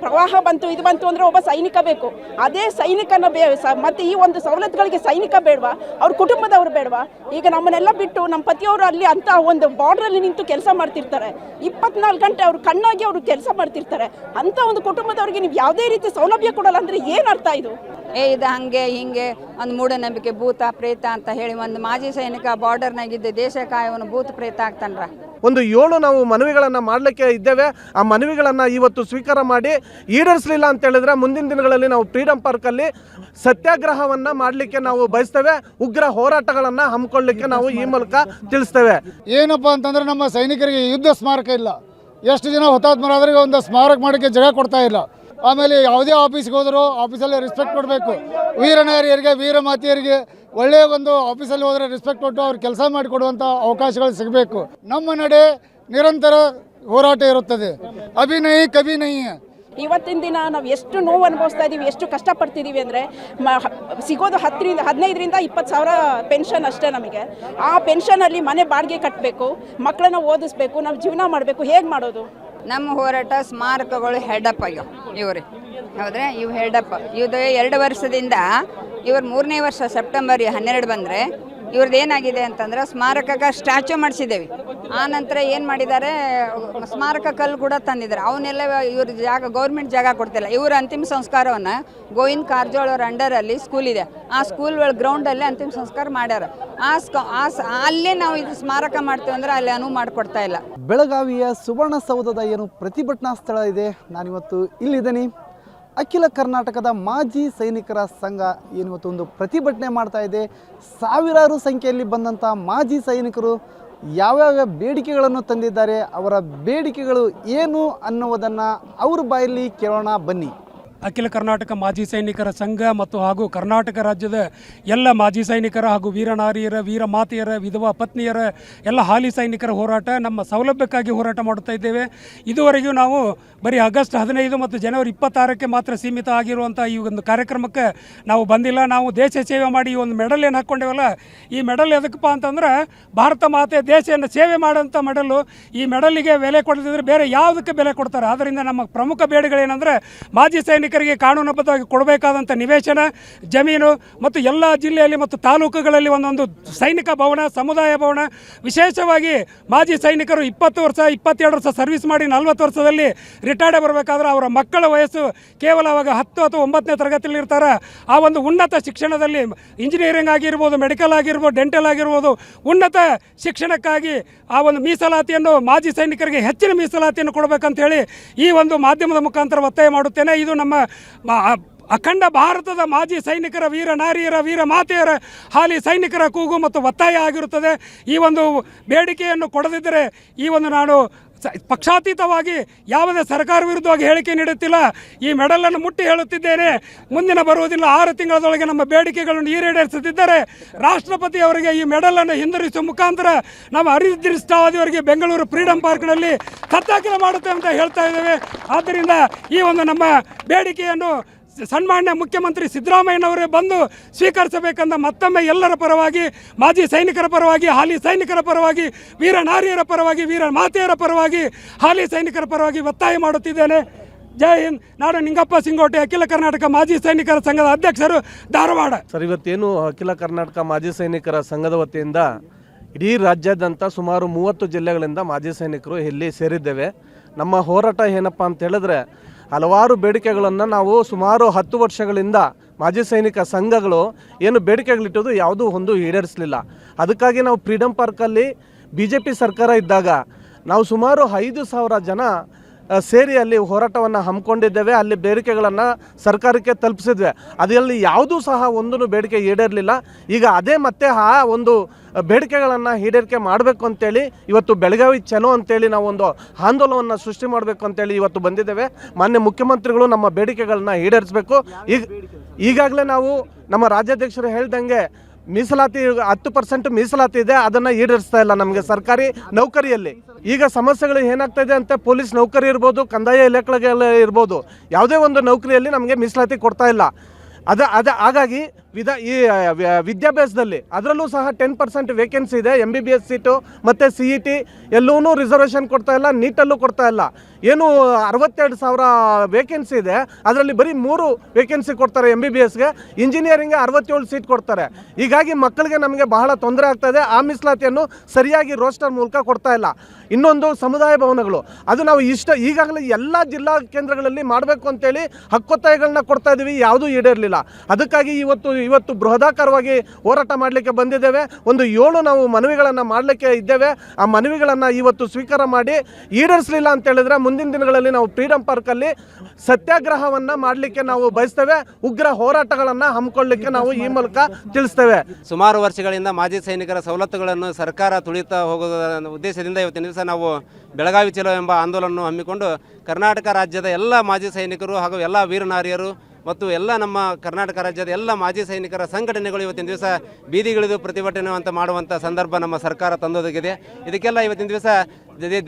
ಪ್ರವಾಹ ಬಂತು, ಇದು ಬಂತು ಅಂದರೆ ಒಬ್ಬ ಸೈನಿಕ ಬೇಕು. ಅದೇ ಸೈನಿಕನ ಬೇ ಸ- ಮತ್ತು ಈ ಒಂದು ಸವಲತ್ತುಗಳಿಗೆ ಸೈನಿಕ ಬೇಡವಾ? ಅವ್ರ ಕುಟುಂಬದವ್ರು ಬೇಡವಾ? ಈಗ ನಮ್ಮನ್ನೆಲ್ಲ ಬಿಟ್ಟು ನಮ್ಮ ಪತಿಯವರು ಅಲ್ಲಿ ಅಂತ ಒಂದು ಬಾರ್ಡ್ರಲ್ಲಿ ನಿಂತು ಕೆಲಸ ಮಾಡ್ತಿರ್ತಾರೆ. ಇಪ್ಪತ್ನಾಲ್ಕು ಗಂಟೆ ಅವ್ರು ಕಣ್ಣಾಗಿ ಅವರು ಕೆಲಸ ಮಾಡ್ತಿರ್ತಾರೆ. ಅಂಥ ಒಂದು ಕುಟುಂಬದವ್ರಿಗೆ ನೀವು ಯಾವುದೇ ರೀತಿ ಸೌಲಭ್ಯ ಕೊಡಲ್ಲ ಅಂದರೆ ಏನು ಅರ್ಥ ಇದು? ಏ, ಇದು ಹಂಗೆ, ಹಿಂಗೆ, ಒಂದು ಮೂಢನಂಬಿಕೆ, ಭೂತ, ಪ್ರೇತ ಅಂತ ಹೇಳಿ ಒಂದು ಮಾಜಿ ಸೈನಿಕ ಬಾರ್ಡರ್ನಾಗಿದ್ದ ದೇಶ ಕಾಯವನ್ನು ಭೂತ, ಪ್ರೇತ ಆಗ್ತಾನ್ರ. ಒಂದು ಏಳು ನಾವು ಮನವಿಗಳನ್ನು ಮಾಡಲಿಕ್ಕೆ ಇದ್ದೇವೆ. ಆ ಮನವಿಗಳನ್ನು ಇವತ್ತು ಸ್ವೀಕಾರ ಮಾಡಿ ಈಡೇರಿಸಲಿಲ್ಲ ಅಂತ ಹೇಳಿದ್ರೆ ಮುಂದಿನ ದಿನಗಳಲ್ಲಿ ನಾವು ಫ್ರೀಡಮ್ ಪಾರ್ಕಲ್ಲಿ ಸತ್ಯಾಗ್ರಹವನ್ನು ಮಾಡಲಿಕ್ಕೆ ನಾವು ಬಯಸ್ತೇವೆ. ಉಗ್ರ ಹೋರಾಟಗಳನ್ನು ಹಮ್ಮಿಕೊಳ್ಳಲಿಕ್ಕೆ ನಾವು ಈ ಮೂಲಕ ತಿಳಿಸ್ತೇವೆ. ಏನಪ್ಪ ಅಂತಂದರೆ ನಮ್ಮ ಸೈನಿಕರಿಗೆ ಯುದ್ಧ ಸ್ಮಾರಕ ಇಲ್ಲ. ಎಷ್ಟು ಜನ ಹುತಾತ್ಮರಾದ್ರಿಗೆ ಒಂದು ಸ್ಮಾರಕ ಮಾಡಲಿಕ್ಕೆ ಜಗ ಕೊಡ್ತಾ ಇಲ್ಲ. ಆಮೇಲೆ ಯಾವುದೇ ಆಫೀಸ್ಗೆ ಹೋದರೂ ಆಫೀಸಲ್ಲಿ ರೆಸ್ಪೆಕ್ಟ್ ಕೊಡಬೇಕು. ವೀರನಾರಿಯರಿಗೆ, ವೀರಮಾತೆಯರಿಗೆ ಒಳ್ಳೆಯ ಒಂದು ಆಫೀಸಲ್ಲಿ ಹೋದರೆ ರೆಸ್ಪೆಕ್ಟ್ ಕೊಟ್ಟು ಅವ್ರು ಕೆಲಸ ಮಾಡಿಕೊಡುವಂಥ ಅವಕಾಶಗಳು ಸಿಗಬೇಕು. ನಮ್ಮ ನಡೆ ನಿರಂತರ ಹೋರಾಟ ಇರುತ್ತದೆ. ಅಭಿನಯಿ ಕಭಿನಯ ಇವತ್ತಿನ ದಿನ ನಾವು ಎಷ್ಟು ನೋವು ಅನುಭವಿಸ್ತಾ ಇದ್ದೀವಿ ಎಷ್ಟು ಕಷ್ಟಪಡ್ತಿದ್ದೀವಿ ಅಂದರೆ ಮ ಹ- ಸಿಗೋದು ಹತ್ತರಿಂದ ಹದಿನೈದರಿಂದ ಇಪ್ಪತ್ತು ಸಾವಿರ ಪೆನ್ಷನ್ ಅಷ್ಟೇ ನಮಗೆ. ಆ ಪೆನ್ಷನಲ್ಲಿ ಮನೆ ಬಾಡಿಗೆ ಕಟ್ಟಬೇಕು ಮಕ್ಕಳನ್ನ ಓದಿಸ್ಬೇಕು ನಾವು ಜೀವನ ಮಾಡಬೇಕು ಹೇಗೆ ಮಾಡೋದು? ನಮ್ಮ ಹೋರಾಟ ಸ್ಮಾರಕಗಳು ಹೆಡಪ್ ಆಗ್ಯಾವ ಇವ್ರಿ. ಹೌದ್ರೆ? ಇವು ಹೆಡಪ್. ಇದು ಎರಡು ವರ್ಷದಿಂದ ಇವ್ರ ಮೂರನೇ ವರ್ಷ ಸೆಪ್ಟೆಂಬರ್ ಹನ್ನೆರಡು ಬಂದರೆ ಇವ್ರದ್ದು ಏನಾಗಿದೆ ಅಂತಂದ್ರೆ ಸ್ಮಾರಕಕ್ಕೆ ಸ್ಟ್ಯಾಚು ಮಾಡಿಸಿದ್ದೇವೆ. ಆ ನಂತರ ಏನು ಮಾಡಿದ್ದಾರೆ, ಸ್ಮಾರಕ ಕಲ್ಲು ಕೂಡ ತಂದಿದ್ದಾರೆ. ಅವನ್ನೆಲ್ಲ ಇವ್ರ ಜಾಗ, ಗೌರ್ಮೆಂಟ್ ಜಾಗ ಕೊಡ್ತಿಲ್ಲ. ಇವರ ಅಂತಿಮ ಸಂಸ್ಕಾರವನ್ನು ಗೋವಿಂದ ಕಾರಜೋಳ ಅವ್ರ ಅಂಡರಲ್ಲಿ ಸ್ಕೂಲ್ ಇದೆ. ಆ ಸ್ಕೂಲ್ ಒಳ ಗ್ರೌಂಡಲ್ಲೇ ಅಂತಿಮ ಸಂಸ್ಕಾರ ಮಾಡ್ಯಾರ. ಆ ಸ್ಕ ಅಲ್ಲೇ ನಾವು ಇದು ಸ್ಮಾರಕ ಮಾಡ್ತೀವಿ ಅಂದರೆ ಅಲ್ಲಿ ಅನುವು ಮಾಡಿಕೊಡ್ತಾ ಇಲ್ಲ. ಬೆಳಗಾವಿಯ ಸುವರ್ಣಸೌಧದ ಏನು ಪ್ರತಿಭಟನಾ ಸ್ಥಳ ಇದೆ? ನಾನಿವತ್ತು ಇಲ್ಲಿದ್ದೀನಿ. ಅಖಿಲ ಕರ್ನಾಟಕದ ಮಾಜಿ ಸೈನಿಕರ ಸಂಘ ಏನಿವತ್ತು ಒಂದು ಪ್ರತಿಭಟನೆ ಮಾಡ್ತಾ ಇದೆ. ಸಾವಿರಾರು ಸಂಖ್ಯೆಯಲ್ಲಿ ಬಂದಂಥ ಮಾಜಿ ಸೈನಿಕರು ಯಾವ್ಯಾವ ಬೇಡಿಕೆಗಳನ್ನು ತಂದಿದ್ದಾರೆ, ಅವರ ಬೇಡಿಕೆಗಳು ಏನು ಅನ್ನುವುದನ್ನು ಅವ್ರ ಬಾಯಲ್ಲಿ ಕೇಳೋಣ ಬನ್ನಿ. ಅಖಿಲ ಕರ್ನಾಟಕ ಮಾಜಿ ಸೈನಿಕರ ಸಂಘ ಮತ್ತು ಹಾಗೂ ಕರ್ನಾಟಕ ರಾಜ್ಯದ ಎಲ್ಲ ಮಾಜಿ ಸೈನಿಕರ ಹಾಗೂ ವೀರನಾರಿಯರ ವೀರ ಮಾತೆಯರ, ವಿಧವಾ ಪತ್ನಿಯರ ಎಲ್ಲ ಹಾಲಿ ಸೈನಿಕರ ಹೋರಾಟ ನಮ್ಮ ಸೌಲಭ್ಯಕ್ಕಾಗಿ ಹೋರಾಟ ಮಾಡುತ್ತಾ ಇದ್ದೇವೆ. ಇದುವರೆಗೂ ನಾವು ಬರೀ ಆಗಸ್ಟ್ ಹದಿನೈದು ಮತ್ತು ಜನವರಿ ಇಪ್ಪತ್ತಾರಕ್ಕೆ ಮಾತ್ರ ಸೀಮಿತ ಆಗಿರುವಂಥ ಈ ಒಂದು ಕಾರ್ಯಕ್ರಮಕ್ಕೆ ನಾವು ಬಂದಿಲ್ಲ. ನಾವು ದೇಶ ಸೇವೆ ಮಾಡಿ ಈ ಒಂದು ಮೆಡಲ್ ಏನು ಹಾಕ್ಕೊಂಡೇವಲ್ಲ. ಈ ಮೆಡಲ್ ಎದಕ್ಕಪ್ಪ ಅಂತಂದ್ರೆ ಭಾರತ ಮಾತೆ ದೇಶವನ್ನು ಸೇವೆ ಮಾಡುವಂಥ ಮೆಡಲು. ಈ ಮೆಡಲಿಗೆ ಬೆಲೆ ಕೊಡದಿದ್ರೆ ಬೇರೆ ಯಾವುದಕ್ಕೆ ಬೆಲೆ ಕೊಡ್ತಾರೆ? ಆದ್ದರಿಂದ ನಮ್ಮ ಪ್ರಮುಖ ಬೇಡಿಗಳೇನೆಂದರೆ ಮಾಜಿ ಸೈನಿಕರಿಗೆ ಕಾನೂನುಬದ್ಧವಾಗಿ ಕೊಡಬೇಕಾದಂಥ ನಿವೇಶನ, ಜಮೀನು ಮತ್ತು ಎಲ್ಲ ಜಿಲ್ಲೆಯಲ್ಲಿ ಮತ್ತು ತಾಲೂಕುಗಳಲ್ಲಿ ಒಂದೊಂದು ಸೈನಿಕ ಭವನ, ಸಮುದಾಯ ಭವನ. ವಿಶೇಷವಾಗಿ ಮಾಜಿ ಸೈನಿಕರು ಇಪ್ಪತ್ತು ವರ್ಷ, ಇಪ್ಪತ್ತೆರಡು ವರ್ಷ ಸರ್ವಿಸ್ ಮಾಡಿ ನಲ್ವತ್ತು ವರ್ಷದಲ್ಲಿ ರಿಟೈರ್ಡ್ ಬರಬೇಕಾದ್ರೆ ಅವರ ಮಕ್ಕಳ ವಯಸ್ಸು ಕೇವಲ ಅವಾಗ ಹತ್ತು ಅಥವಾ ಒಂಬತ್ತನೇ ತರಗತಿಯಲ್ಲಿ ಇರ್ತಾರೆ. ಆ ಒಂದು ಉನ್ನತ ಶಿಕ್ಷಣದಲ್ಲಿ ಇಂಜಿನಿಯರಿಂಗ್ ಆಗಿರ್ಬೋದು ಮೆಡಿಕಲ್ ಆಗಿರ್ಬೋದು ಡೆಂಟಲ್ ಆಗಿರ್ಬೋದು, ಉನ್ನತ ಶಿಕ್ಷಣಕ್ಕಾಗಿ ಆ ಒಂದು ಮೀಸಲಾತಿಯನ್ನು ಮಾಜಿ ಸೈನಿಕರಿಗೆ ಹೆಚ್ಚಿನ ಮೀಸಲಾತಿಯನ್ನು ಕೊಡಬೇಕಂತ ಹೇಳಿ ಈ ಒಂದು ಮಾಧ್ಯಮದ ಮುಖಾಂತರ ಒತ್ತಾಯ ಮಾಡುತ್ತೇನೆ. ಇದು ನಮ್ಮ ಅಖಂಡ ಭಾರತದ ಮಾಜಿ ಸೈನಿಕರ ವೀರ, ನಾರಿಯರ ವೀರ, ಮಾತೆಯರ ಹಾಲಿ ಸೈನಿಕರ ಕೂಗು ಮತ್ತು ಒತ್ತಾಯ ಆಗಿರುತ್ತದೆ. ಈ ಒಂದು ಬೇಡಿಕೆಯನ್ನು ಕೊಡದಿದ್ದರೆ ಈ ಒಂದು ನಾನು ಪಕ್ಷಾತೀತವಾಗಿ ಯಾವುದೇ ಸರ್ಕಾರ ವಿರುದ್ಧವಾಗಿ ಹೇಳಿಕೆ ನೀಡುತ್ತಿಲ್ಲ. ಈ ಮೆಡಲನ್ನು ಮುಟ್ಟಿ ಹೇಳುತ್ತಿದ್ದೇನೆ. ಮುಂದಿನ ಬರುವುದಿಲ್ಲ. ಆರು ತಿಂಗಳದೊಳಗೆ ನಮ್ಮ ಬೇಡಿಕೆಗಳನ್ನು ಈಡೇರಿಸುತ್ತಿದ್ದರೆ ರಾಷ್ಟ್ರಪತಿ ಅವರಿಗೆ ಈ ಮೆಡಲನ್ನು ಹಿಂದಿರಿಸುವ ಮುಖಾಂತರ ನಮ್ಮ ಅವರಿಗೆ ಬೆಂಗಳೂರು ಫ್ರೀಡಂ ಪಾರ್ಕ್ನಲ್ಲಿ ಸತ್ತಾಕಿಲ ಮಾಡುತ್ತೇವೆ ಅಂತ ಹೇಳ್ತಾ ಇದ್ದೇವೆ. ಆದ್ದರಿಂದ ಈ ಒಂದು ನಮ್ಮ ಬೇಡಿಕೆಯನ್ನು ಸನ್ಮಾನ್ಯ ಮುಖ್ಯಮಂತ್ರಿ ಸಿದ್ದರಾಮಯ್ಯನವರೇ ಬಂದು ಸ್ವೀಕರಿಸಬೇಕಂತ ಮತ್ತೊಮ್ಮೆ ಎಲ್ಲರ ಪರವಾಗಿ, ಮಾಜಿ ಸೈನಿಕರ ಪರವಾಗಿ, ಹಾಲಿ ಸೈನಿಕರ ಪರವಾಗಿ, ವೀರ ನಾರಿಯರ ಪರವಾಗಿ, ವೀರ ಮಾತೆಯರ ಪರವಾಗಿ, ಹಾಲಿ ಸೈನಿಕರ ಪರವಾಗಿ ಒತ್ತಾಯ ಮಾಡುತ್ತಿದ್ದೇನೆ. ಜೈ ಹಿಂದ್. ನಾನು ನಿಂಗಪ್ಪ ಸಿಂಗೋಟೆ, ಅಖಿಲ ಕರ್ನಾಟಕ ಮಾಜಿ ಸೈನಿಕರ ಸಂಘದ ಅಧ್ಯಕ್ಷರು ಧಾರವಾಡ. ಸರ್, ಇವತ್ತೇನು ಅಖಿಲ ಕರ್ನಾಟಕ ಮಾಜಿ ಸೈನಿಕರ ಸಂಘದ ವತಿಯಿಂದ ಇಡೀ ರಾಜ್ಯಾದ್ಯಂತ ಸುಮಾರು ಮೂವತ್ತು ಜಿಲ್ಲೆಗಳಿಂದ ಮಾಜಿ ಸೈನಿಕರು ಇಲ್ಲಿ ಸೇರಿದ್ದೇವೆ. ನಮ್ಮ ಹೋರಾಟ ಏನಪ್ಪ ಅಂತ ಹೇಳಿದ್ರೆ ಹಲವಾರು ಬೇಡಿಕೆಗಳನ್ನು ನಾವು ಸುಮಾರು ಹತ್ತು ವರ್ಷಗಳಿಂದ ಮಾಜಿ ಸೈನಿಕ ಸಂಘಗಳು ಏನು ಬೇಡಿಕೆಗಳಿಟ್ಟದು ಯಾವುದೂ ಒಂದು ಈಡೇರಿಸಲಿಲ್ಲ. ಅದಕ್ಕಾಗಿ ನಾವು ಫ್ರೀಡಂ ಪಾರ್ಕಲ್ಲಿ ಬಿ ಜೆ ಪಿ ಸರ್ಕಾರ ಇದ್ದಾಗ ನಾವು ಸುಮಾರು ಐದು ಸಾವಿರ ಜನ ಸೇರಿ ಅಲ್ಲಿ ಹೋರಾಟವನ್ನು ಹಮ್ಮಿಕೊಂಡಿದ್ದೇವೆ. ಅಲ್ಲಿ ಬೇಡಿಕೆಗಳನ್ನು ಸರ್ಕಾರಕ್ಕೆ ತಲುಪಿಸಿದ್ವಿ. ಅದರಲ್ಲಿ ಯಾವುದೂ ಸಹ ಒಂದೂ ಬೇಡಿಕೆ ಈಡೇರಲಿಲ್ಲ. ಈಗ ಅದೇ ಮತ್ತೆ ಆ ಒಂದು ಬೇಡಿಕೆಗಳನ್ನು ಈಡೇರಿಕೆ ಮಾಡಬೇಕು ಅಂತೇಳಿ ಇವತ್ತು ಬೆಳಗಾವಿ ಚಲೋ ಅಂತೇಳಿ ನಾವು ಒಂದು ಆಂದೋಲನವನ್ನು ಸೃಷ್ಟಿ ಮಾಡಬೇಕು ಅಂತೇಳಿ ಇವತ್ತು ಬಂದಿದ್ದೇವೆ. ಮಾನ್ಯ ಮುಖ್ಯಮಂತ್ರಿಗಳು ನಮ್ಮ ಬೇಡಿಕೆಗಳನ್ನ ಈಡೇರಿಸಬೇಕು. ಈಗ ಈಗಾಗಲೇ ನಾವು ನಮ್ಮ ರಾಜ್ಯಾಧ್ಯಕ್ಷರು ಹೇಳ್ದಂಗೆ ಮೀಸಲಾತಿ ಹತ್ತು ಪರ್ಸೆಂಟ್ ಮೀಸಲಾತಿ ಇದೆ, ಅದನ್ನ ಈಡೇರಿಸ್ತಾ ಇಲ್ಲ ನಮಗೆ ಸರ್ಕಾರಿ ನೌಕರಿಯಲ್ಲಿ. ಈಗ ಸಮಸ್ಯೆಗಳು ಏನಾಗ್ತಾ ಇದೆ ಅಂತ ಪೊಲೀಸ್ ನೌಕರಿ ಇರ್ಬೋದು, ಕಂದಾಯ ಇಲಾಖೆಗಳಲ್ಲಿ ಇರ್ಬೋದು, ಯಾವುದೇ ಒಂದು ನೌಕರಿಯಲ್ಲಿ ನಮಗೆ ಮೀಸಲಾತಿ ಕೊಡ್ತಾ ಇಲ್ಲ. ಅದ ಅದ, ಹಾಗಾಗಿ ವಿಧ ಈ ವಿದ್ಯಾಭ್ಯಾಸದಲ್ಲಿ. ಅದರಲ್ಲೂ ಸಹ ಟೆನ್ ಪರ್ಸೆಂಟ್ ವೇಕೆನ್ಸಿ ಇದೆ M B B S seat ಮತ್ತು ಸಿ ಇ ಟಿ ಎಲ್ಲೂ ರಿಸರ್ವೇಷನ್ ಕೊಡ್ತಾ ಇಲ್ಲ ನೀಟಲ್ಲೂ ಕೊಡ್ತಾ ಇಲ್ಲ. ಏನು ಅರವತ್ತೆರಡು ಸಾವಿರ ವೇಕೆನ್ಸಿ ಇದೆ. ಅದರಲ್ಲಿ ಬರೀ ಮೂರು ವೇಕೆನ್ಸಿ ಕೊಡ್ತಾರೆ ಎಂ ಬಿ ಬಿ ಎಸ್ಗೆ ಇಂಜಿನಿಯರಿಂಗ್ಗೆ ಅರವತ್ತೇಳು ಸೀಟ್ ಕೊಡ್ತಾರೆ. ಹೀಗಾಗಿ ಮಕ್ಕಳಿಗೆ ನಮಗೆ ಬಹಳ ತೊಂದರೆ ಆಗ್ತದೆ ಆ ಮೀಸಲಾತಿಯನ್ನು ಸರಿಯಾಗಿ ರೋಸ್ಟರ್ ಮೂಲಕ ಕೊಡ್ತಾ ಇಲ್ಲ. ಇನ್ನೊಂದು ಸಮುದಾಯ ಭವನಗಳು. ಅದು ನಾವು ಇಷ್ಟ ಈಗಾಗಲೇ ಎಲ್ಲ ಜಿಲ್ಲಾ ಕೇಂದ್ರಗಳಲ್ಲಿ ಮಾಡಬೇಕು ಅಂತೇಳಿ ಹಕ್ಕೊತ್ತಾಯಗಳನ್ನ ಕೊಡ್ತಾ ಇದ್ದೀವಿ ಯಾವುದೂ ಈಡೇರಲಿಲ್ಲ. ಅದಕ್ಕಾಗಿ ಇವತ್ತು ಇವತ್ತು ಬೃಹದಾಕಾರವಾಗಿ ಹೋರಾಟ ಮಾಡಲಿಕ್ಕೆ ಬಂದಿದ್ದೇವೆ. ಒಂದು ಏಳು ನಾವು ಮನವಿಗಳನ್ನು ಮಾಡಲಿಕ್ಕೆ ಇದ್ದೇವೆ. ಆ ಮನವಿಗಳನ್ನು ಇವತ್ತು ಸ್ವೀಕಾರ ಮಾಡಿ ಈಡೇರಿಸಲಿಲ್ಲ ಅಂತ ಹೇಳಿದ್ರೆ ಮುಂದಿನ ದಿನಗಳಲ್ಲಿ ನಾವು ಫ್ರೀಡಂ ಪಾರ್ಕಲ್ಲಿ ಸತ್ಯಾಗ್ರಹವನ್ನು ಮಾಡಲಿಕ್ಕೆ ನಾವು ಬಯಸ್ತೇವೆ. ಉಗ್ರ ಹೋರಾಟಗಳನ್ನು ಹಮ್ಮಿಕೊಳ್ಳಲಿಕ್ಕೆ ನಾವು ಈ ಮೂಲಕ ತಿಳಿಸ್ತೇವೆ. ಸುಮಾರು ವರ್ಷಗಳಿಂದ ಮಾಜಿ ಸೈನಿಕರ ಸವಲತ್ತುಗಳನ್ನು ಸರ್ಕಾರ ತುಳಿತಾ ಹೋಗುವ ಉದ್ದೇಶದಿಂದ ಇವತ್ತಿನ ದಿವಸ ನಾವು ಬೆಳಗಾವಿ ಚಲೋ ಎಂಬ ಆಂದೋಲನವನ್ನು ಹಮ್ಮಿಕೊಂಡು ಕರ್ನಾಟಕ ರಾಜ್ಯದ ಎಲ್ಲ ಮಾಜಿ ಸೈನಿಕರು ಹಾಗೂ ಎಲ್ಲ ವೀರನಾರಿಯರು ಮತ್ತು ಎಲ್ಲ ನಮ್ಮ ಕರ್ನಾಟಕ ರಾಜ್ಯದ ಎಲ್ಲ ಮಾಜಿ ಸೈನಿಕರ ಸಂಘಟನೆಗಳು ಇವತ್ತಿನ ದಿವಸ ಬೀದಿಗಿಳಿದು ಪ್ರತಿಭಟನೆ ಅಂತ ಮಾಡುವಂಥ ಸಂದರ್ಭ ನಮ್ಮ ಸರ್ಕಾರ ತಂದೊದಗಿದೆ. ಇದಕ್ಕೆಲ್ಲ ಇವತ್ತಿನ ದಿವಸ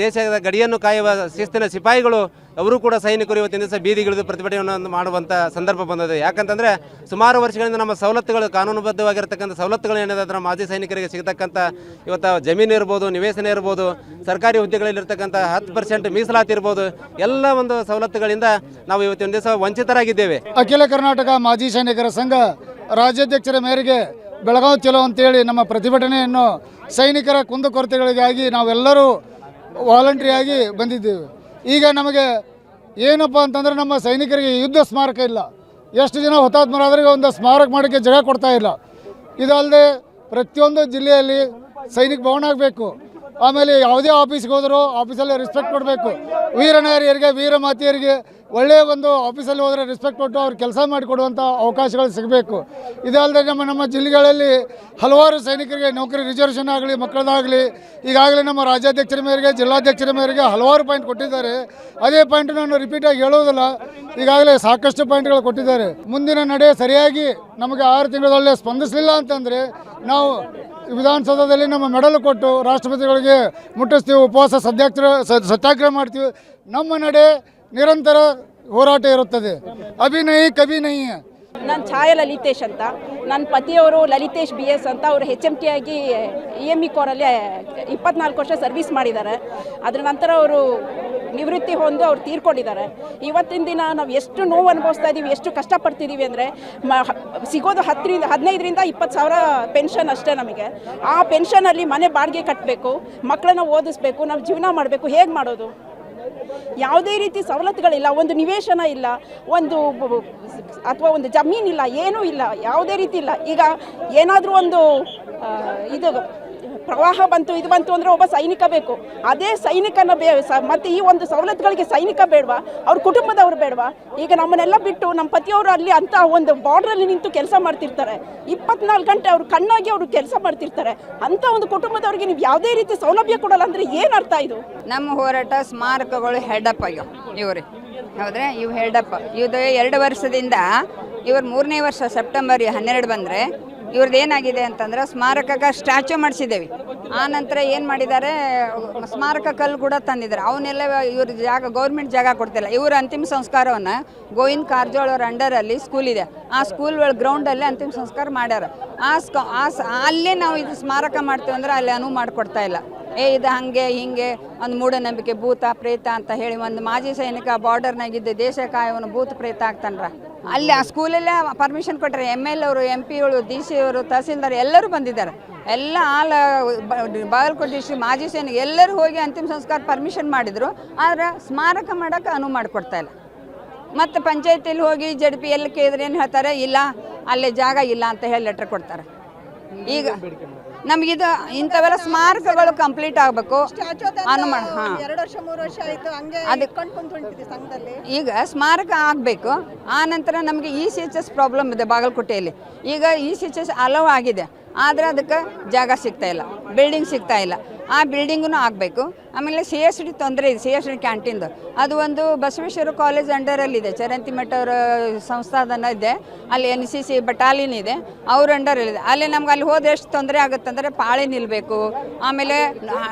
ದೇಶದ ಗಡಿಯನ್ನು ಕಾಯುವ ಶಿಸ್ತಿನ ಸಿಪಾಯಿಗಳು, ಅವರು ಕೂಡ ಸೈನಿಕರು ಇವತ್ತಿನ ದಿವಸ ಬೀದಿಗಿಳಿದು ಪ್ರತಿಭಟನೆಯನ್ನು ಮಾಡುವಂಥ ಸಂದರ್ಭ ಬಂದಿದೆ ಯಾಕಂತಂದರೆ ಸುಮಾರು ವರ್ಷಗಳಿಂದ ನಮ್ಮ ಸವಲತ್ತುಗಳು ಕಾನೂನುಬದ್ಧವಾಗಿರ್ತಕ್ಕಂಥ ಸವಲತ್ತುಗಳು ಏನಿದೆ ಅದರ ಮಾಜಿ ಸೈನಿಕರಿಗೆ ಸಿಗತಕ್ಕಂಥ ಇವತ್ತು ಜಮೀನು ಇರ್ಬೋದು, ನಿವೇಶನ ಇರ್ಬೋದು, ಸರ್ಕಾರಿ ಹುದ್ದೆಗಳಲ್ಲಿರ್ತಕ್ಕಂಥ ಹತ್ತು ಪರ್ಸೆಂಟ್ ಮೀಸಲಾತಿ ಇರ್ಬೋದು, ಎಲ್ಲ ಒಂದು ಸವಲತ್ತುಗಳಿಂದ ನಾವು ಇವತ್ತಿನ ದಿವಸ ವಂಚಿತರಾಗಿದ್ದೇವೆ. ಅಖಿಲ ಕರ್ನಾಟಕ ಮಾಜಿ ಸೈನಿಕರ ಸಂಘ ರಾಜ್ಯಾಧ್ಯಕ್ಷರ ಮೇರೆಗೆ ಬೆಳಗಾವಿ ಚಲೋ ಅಂತೇಳಿ ನಮ್ಮ ಪ್ರತಿಭಟನೆಯನ್ನು ಸೈನಿಕರ ಕುಂದುಕೊರತೆಗಳಿಗಾಗಿ ನಾವೆಲ್ಲರೂ ವಾಲಂಟ್ರಿಯಾಗಿ ಬಂದಿದ್ದೇವೆ. ಈಗ ನಮಗೆ ಏನಪ್ಪ ಅಂತಂದ್ರೆ ನಮ್ಮ ಸೈನಿಕರಿಗೆ ಯುದ್ಧ ಸ್ಮಾರಕ ಇಲ್ಲ. ಎಷ್ಟು ಜನ ಹುತಾತ್ಮರಾದ್ರಿಗೆ ಒಂದು ಸ್ಮಾರಕ ಮಾಡೋಕ್ಕೆ ಜಾಗ ಕೊಡ್ತಾ ಇಲ್ಲ. ಇದಲ್ಲದೆ ಪ್ರತಿಯೊಂದು ಜಿಲ್ಲೆಯಲ್ಲಿ ಸೈನಿಕ ಭವನ ಆಗಬೇಕು. ಆಮೇಲೆ ಯಾವುದೇ ಆಫೀಸ್ಗೆ ಹೋದರೂ ಆಫೀಸಲ್ಲಿ ರೆಸ್ಪೆಕ್ಟ್ ಕೊಡಬೇಕು. ವೀರನಾರಿಯರಿಗೆ, ವೀರಮಾತೆಯರಿಗೆ ಒಳ್ಳೆಯ ಒಂದು ಆಫೀಸಲ್ಲಿ ಹೋದರೆ ರೆಸ್ಪೆಕ್ಟ್ ಕೊಟ್ಟು ಅವ್ರು ಕೆಲಸ ಮಾಡಿಕೊಡುವಂಥ ಅವಕಾಶಗಳು ಸಿಗಬೇಕು. ಇದಲ್ಲದೆ ನಮ್ಮ ನಮ್ಮ ಜಿಲ್ಲೆಗಳಲ್ಲಿ ಹಲವಾರು ಸೈನಿಕರಿಗೆ, ನೌಕರಿ ರಿಸರ್ವೇಷನ್ ಆಗಲಿ, ಮಕ್ಕಳದಾಗಲಿ, ಈಗಾಗಲೇ ನಮ್ಮ ರಾಜ್ಯಾಧ್ಯಕ್ಷರ ಮೇರೆಗೆ, ಜಿಲ್ಲಾಧ್ಯಕ್ಷರ ಮೇರೆಗೆ ಹಲವಾರು ಪಾಯಿಂಟ್ ಕೊಟ್ಟಿದ್ದಾರೆ. ಅದೇ ಪಾಯಿಂಟ್ ನಾನು ರಿಪೀಟಾಗಿ ಹೇಳೋದಿಲ್ಲ. ಈಗಾಗಲೇ ಸಾಕಷ್ಟು ಪಾಯಿಂಟ್ಗಳು ಕೊಟ್ಟಿದ್ದಾರೆ. ಮುಂದಿನ ನಡೆ ಸರಿಯಾಗಿ ನಮಗೆ ಆರು ತಿಂಗಳಲ್ಲೇ ಸ್ಪಂದಿಸಲಿಲ್ಲ ಅಂತಂದರೆ ನಾವು ವಿಧಾನಸೌಧದಲ್ಲಿ ನಮ್ಮ ಮೆಡಲ್ ಕೊಟ್ಟು ರಾಷ್ಟ್ರಪತಿಗಳಿಗೆ ಮುಟ್ಟಿಸ್ತೀವಿ, ಉಪವಾಸ ಸತ್ಯಾಗ್ರಹ ಸತ್ಯಾಗ್ರಹ ಮಾಡ್ತೀವಿ. ನಮ್ಮ ನಡೆ ನಿರಂತರ ಹೋರಾಟ ಇರುತ್ತದೆ. ಅಭಿನಯಿ ಕವಿ ನನ್ನ ಛಾಯಾ ಲಲಿತೇಶ್ ಅಂತ. ನನ್ನ ಪತಿಯವರು ಲಲಿತೇಶ್ ಬಿ ಎಸ್ ಅಂತ. ಅವರು ಹೆಚ್ ಎಂ ಟಿ ಆಗಿ ಇ ಎಂ ಇ ಕೋರಲ್ಲಿ ಇಪ್ಪತ್ನಾಲ್ಕು ವರ್ಷ ಸರ್ವಿಸ್ ಮಾಡಿದ್ದಾರೆ. ಅದರ ನಂತರ ಅವರು ನಿವೃತ್ತಿ ಹೊಂದು ಅವ್ರು ತೀರ್ಕೊಂಡಿದ್ದಾರೆ. ಇವತ್ತಿನ ದಿನ ನಾವು ಎಷ್ಟು ನೋವು ಅನುಭವಿಸ್ತಾ ಇದ್ದೀವಿ ಎಷ್ಟು ಕಷ್ಟಪಡ್ತಿದ್ದೀವಿ ಅಂದರೆ ಮ ಸಿಗೋದು ಹತ್ತರಿಂದ, ಹದಿನೈದರಿಂದ ಇಪ್ಪತ್ತು ಸಾವಿರ ಪೆನ್ಷನ್ ಅಷ್ಟೇ ನಮಗೆ. ಆ ಪೆನ್ಷನಲ್ಲಿ ಮನೆ ಬಾಡಿಗೆ ಕಟ್ಟಬೇಕು ಮಕ್ಕಳನ್ನ ಓದಿಸ್ಬೇಕು, ನಾವು ಜೀವನ ಮಾಡಬೇಕು, ಹೇಗೆ ಮಾಡೋದು? ಯಾವುದೇ ರೀತಿ ಸವಲತ್ತುಗಳಿಲ್ಲ, ಒಂದು ನಿವೇಶನ ಇಲ್ಲ, ಒಂದು ಅಥವಾ ಒಂದು ಜಮೀನಿಲ್ಲ, ಏನೂ ಇಲ್ಲ, ಯಾವುದೇ ರೀತಿ ಇಲ್ಲ. ಈಗ ಏನಾದರೂ ಒಂದು ಇದು ಪ್ರವಾಹ ಬಂತು, ಇದು ಬಂತು ಅಂದರೆ ಒಬ್ಬ ಸೈನಿಕ ಬೇಕು. ಅದೇ ಸೈನಿಕನ ಬೇ ಮತ್ತೆ ಈ ಒಂದು ಸವಲತ್ತುಗಳಿಗೆ ಸೈನಿಕ ಬೇಡವಾ? ಅವ್ರ ಕುಟುಂಬದವ್ರು ಬೇಡವಾ? ಈಗ ನಮ್ಮನ್ನೆಲ್ಲ ಬಿಟ್ಟು ನಮ್ಮ ಪತಿಯವರು ಅಲ್ಲಿ ಅಂತ ಒಂದು ಬಾರ್ಡ್ರಲ್ಲಿ ನಿಂತು ಕೆಲಸ ಮಾಡ್ತಿರ್ತಾರೆ. ಇಪ್ಪತ್ನಾಲ್ಕು ಗಂಟೆ ಅವ್ರು ಕಣ್ಣಾಗಿ ಅವರು ಕೆಲಸ ಮಾಡ್ತಿರ್ತಾರೆ. ಅಂಥ ಒಂದು ಕುಟುಂಬದವ್ರಿಗೆ ನೀವು ಯಾವುದೇ ರೀತಿ ಸೌಲಭ್ಯ ಕೊಡಲ್ಲ ಅಂದರೆ ಏನು ಅರ್ಥ ಇದು? ನಮ್ಮ ಹೋರಾಟ ಸ್ಮಾರಕಗಳು ಹೆಡಪ್ ಅಯ್ಯೋ, ಇವ್ರಿ. ಹೌದ್ರೆ? ಇವು ಹೆಡಪ್. ಇದು ಎರಡು ವರ್ಷದಿಂದ ಇವರು ಮೂರನೇ ವರ್ಷ ಸೆಪ್ಟೆಂಬರ್ ಹನ್ನೆರಡು ಬಂದರೆ ಇವ್ರದ್ದು ಏನಾಗಿದೆ ಅಂತಂದ್ರೆ ಸ್ಮಾರಕಕ್ಕೆ ಸ್ಟ್ಯಾಚು ಮಾಡಿಸಿದ್ದೇವೆ. ಆ ನಂತರ ಏನು ಮಾಡಿದ್ದಾರೆ, ಸ್ಮಾರಕ ಕಲ್ಲು ಕೂಡ ತಂದಿದ್ದಾರೆ. ಅವನ್ನೆಲ್ಲ ಇವ್ರ ಜಾಗ ಗೌರ್ಮೆಂಟ್ ಜಾಗ ಕೊಡ್ತಿಲ್ಲ. ಇವರ ಅಂತಿಮ ಸಂಸ್ಕಾರವನ್ನು ಗೋವಿಂದ್ ಕಾರಜೋಳ ಅಂಡರ್ ಅಂಡರಲ್ಲಿ ಸ್ಕೂಲ್ ಇದೆ. ಆ ಸ್ಕೂಲ್ ಒಳಗೆ ಗ್ರೌಂಡಲ್ಲೇ ಅಂತಿಮ ಸಂಸ್ಕಾರ ಮಾಡ್ಯಾರ. ಆ ಸ್ಕ, ಆ ಅಲ್ಲೇ ನಾವು ಇದು ಸ್ಮಾರಕ ಮಾಡ್ತೀವಿ ಅಂದ್ರೆ ಅಲ್ಲಿ ಅನುವು ಮಾಡಿಕೊಡ್ತಾ ಇಲ್ಲ. ಏ, ಇದು ಹಾಗೆ, ಹಿಂಗೆ, ಒಂದು ಮೂಢನಂಬಿಕೆ ಭೂತ, ಪ್ರೇತ ಅಂತ ಹೇಳಿ ಒಂದು ಮಾಜಿ ಸೈನಿಕ ಬಾರ್ಡರ್ನಾಗಿದ್ದು ದೇಶ ಕಾಯವನು ಭೂತ, ಪ್ರೇತ ಆಗ್ತಾನ್ರ. ಅಲ್ಲಿ ಆ ಸ್ಕೂಲಲ್ಲೇ ಪರ್ಮಿಷನ್ ಕೊಟ್ಟರೆ ಎಂ ಎಲ್ ಅವರು ಎಂ ಪಿಗಳು ಡಿ ಸಿ ಅವರು, ತಹಸೀಲ್ದಾರ್ ಎಲ್ಲರೂ ಬಂದಿದ್ದಾರೆ. ಎಲ್ಲ ಆಲ ಬಾಗಲಕೋಟೆ ಡಿಸ್ಟ್ರಿಕ್ಟ್ ಮಾಜಿ ಸೈನಿಕ ಎಲ್ಲರೂ ಹೋಗಿ ಅಂತಿಮ ಸಂಸ್ಕಾರ ಪರ್ಮಿಷನ್ ಮಾಡಿದರು. ಆದರೆ ಸ್ಮಾರಕ ಮಾಡೋಕ್ಕೆ ಅನುವು ಮಾಡಿಕೊಡ್ತಾ ಇಲ್ಲ. ಮತ್ತು ಪಂಚಾಯತಿಲಿ ಹೋಗಿ ಜಡ್ ಪಿ ಎಲ್ಲಿ ಕೇಳಿದ್ರೆ ಏನು ಹೇಳ್ತಾರೆ? ಇಲ್ಲ, ಅಲ್ಲೇ ಜಾಗ ಇಲ್ಲ ಅಂತ ಹೇಳಿ ಲೆಟ್ರ್ ಕೊಡ್ತಾರೆ. ಈಗ ನಮಗಿದು ಇಂಥವೆಲ್ಲ ಸ್ಮಾರಕಗಳು ಕಂಪ್ಲೀಟ್ ಆಗಬೇಕು. ಅನುಮಾನ ಹಾಂ. ಎರಡು ವರ್ಷ ಮೂರು ವರ್ಷ ಆಯಿತು ಹಂಗೆ ಅದಕ್ಕೆ- ಸಂಘದಲ್ಲಿ? ಈಗ ಸ್ಮಾರಕ ಆಗಬೇಕು. ಆ ನಂತರ ನಮಗೆ E C H S problem ಇದೆ ಬಾಗಲಕೋಟೆಯಲ್ಲಿ. ಈಗ E C H S allow ಆಗಿದೆ. ಆದರೆ ಅದಕ್ಕೆ ಜಾಗ ಸಿಗ್ತಾ ಇಲ್ಲ ಬಿಲ್ಡಿಂಗ್ ಸಿಗ್ತಾ ಇಲ್ಲ. ಆ ಬಿಲ್ಡಿಂಗೂ ಆಗಬೇಕು. ಆಮೇಲೆ ಸಿ ಎಸ್ ಡಿ ತೊಂದರೆ ಇದೆ ಸಿ ಎಸ್ ಡಿ ಕ್ಯಾಂಟೀನ್ದು ಅದು ಒಂದು ಬಸವೇಶ್ವರ ಕಾಲೇಜ್ ಅಂಡರಲ್ಲಿದೆ ಚರಂತಿ ಮಠ ಅವರ ಸಂಸ್ಥಾನ ಇದೆ. ಅಲ್ಲಿ ಎನ್ ಸಿ ಸಿ ಬಟಾಲಿಯನ್ ಇದೆ, ಅವ್ರ ಅಂಡರಲ್ಲಿದೆ ಅಲ್ಲಿ ನಮ್ಗೆ ಅಲ್ಲಿ ಹೋದ್ರೆ ಎಷ್ಟು ತೊಂದರೆ ಆಗುತ್ತಂದರೆ ಪಾಳಿ ನಿಲ್ಲಬೇಕು ಆಮೇಲೆ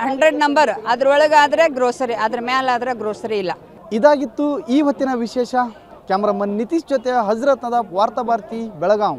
ಹಂಡ್ರೆಡ್ ನಂಬರ್ ಅದ್ರೊಳಗಾದರೆ ಗ್ರೋಸರಿ ಅದ್ರ ಮೇಲಾದರೆ ಗ್ರೋಸರಿ ಇಲ್ಲ. ಇದಾಗಿತ್ತು ಈ ಹೊತ್ತಿನ ವಿಶೇಷ. ಕ್ಯಾಮ್ರಾಮನ್ ನಿತೀಶ್ ಜೊತೆ ಹಜರತ್ನದ ವಾರ್ತಾ ಭಾರತಿ ಬೆಳಗಾಂ.